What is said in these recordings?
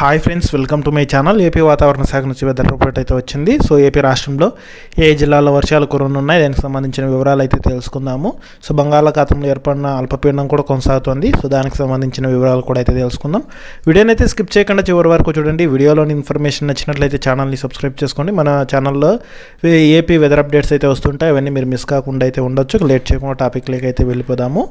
Hi friends welcome to my channel. AP వాతావరణ శాఖ నుంచి వెదర్ రిపోర్ట్ అయితే వచ్చింది. సో ఏపీ రాష్ట్రంలో ఏ జిల్లాలో వర్షాలు కురనున్నాయి దానికి సంబంధించిన వివరాలు అయితే తెలుసుకుందాము. సో బంగాళాఖాతంలో ఏర్పడిన అల్పపీడనం కూడా కొనసాగుతోంది. సో దానికి సంబంధించిన వివరాలు కూడా అయితే తెలుసుకుందాం. వీడియోని అయితే స్కిప్ చేయకుండా చివరి వరకు చూడండి. వీడియోలోని ఇన్ఫర్మేషన్ నచ్చినట్లయితే ఛానల్ని సబ్స్క్రైబ్ చేసుకోండి. మన ఛానల్లో ఏపీ వెదర్ అప్డేట్స్ అయితే వస్తుంటాయి. అవన్నీ మీరు మిస్ కాకుండా అయితే ఉండొచ్చు. లేట్ చేయకుండా టాపిక్లోకి అయితే వెళ్ళిపోదాము.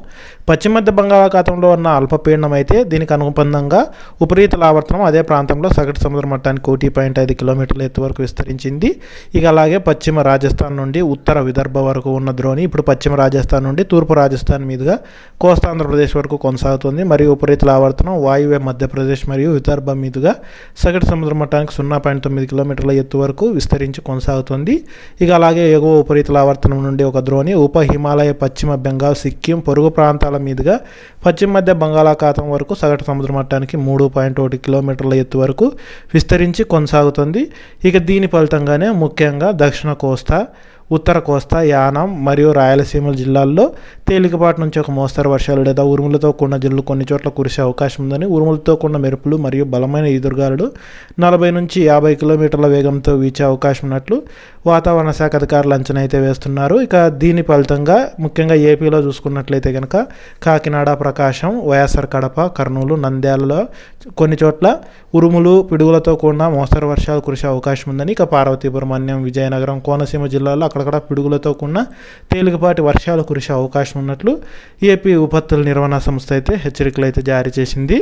పశ్చిమ మధ్య బంగాళాఖాతంలో ఉన్న అల్పపీడనం అయితే దీనికి అనుబంధంగా ఉపరీతల ఆవర్తనం అదే ప్రాంతంలో సగటు సముద్ర మట్టానికి కోటి పాయింట్ ఐదు కిలోమీటర్ల ఎత్తు వరకు విస్తరించింది. ఇక అలాగే పశ్చిమ రాజస్థాన్ నుండి ఉత్తర విదర్భ వరకు ఉన్న ద్రోణి ఇప్పుడు పశ్చిమ రాజస్థాన్ నుండి తూర్పు రాజస్థాన్ మీదుగా కోస్తా ఆంధ్రప్రదేశ్ వరకు కొనసాగుతుంది. మరియు ఉపరీతల ఆవర్తనం వాయువ్య మధ్యప్రదేశ్ మరియు విదర్భ మీదుగా సగటు సముద్ర మట్టానికి సున్నా పాయింట్ తొమ్మిది కిలోమీటర్ల ఎత్తు వరకు విస్తరించి కొనసాగుతుంది. ఇక అలాగే ఎగువ ఉపరీతల ఆవర్తనం నుండి ఒక ద్రోణి ఉప హిమాలయ పశ్చిమ బెంగాల్ సిక్కిం పొరుగు ప్రాంతాల మీదుగా పశ్చిమ మధ్య బంగాళాఖాతం వరకు సగటు సముద్ర మట్టానికి మూడు పాయింట్ ఒకటి కిలోమీటర్ల ఎత్తు వరకు విస్తరించి కొనసాగుతుంది. ఇక దీని ఫలితంగానే ముఖ్యంగా దక్షిణ కోస్తా ఉత్తర కోస్తా యానం మరియు రాయలసీమ జిల్లాల్లో తేలికపాటి నుంచి ఒక మోస్తరు వర్షాలు లేదా ఉరుములతో కూడిన జల్లు కొన్ని చోట్ల కురిసే అవకాశం ఉందని ఉరుములతో కూడిన మెరుపులు మరియు బలమైన ఈదురుగాలులు నలభై నుంచి యాభై కిలోమీటర్ల వేగంతో వీచే అవకాశం ఉన్నట్లు వాతావరణ శాఖ అధికారులు అంచనా అయితే వేస్తున్నారు. ఇక దీని ఫలితంగా ముఖ్యంగా ఏపీలో చూసుకున్నట్లయితే కనుక కాకినాడ ప్రకాశం వైఎస్ఆర్ కడప కర్నూలు నంద్యాలలో కొన్ని చోట్ల ఉరుములు పిడుగులతో కూడిన మోస్తరు వర్షాలు కురిసే అవకాశం ఉందని ఇక పార్వతీపురం అన్యం విజయనగరం కోనసీమ జిల్లాలో అక్కడ అక్కడక్కడ పిడుగులతో కూడిన తేలికపాటి వర్షాలు కురిసే అవకాశం ఉన్నట్లు ఏపీ విపత్తుల నిర్వహణ సంస్థ అయితే హెచ్చరికలు అయితే జారీ చేసింది.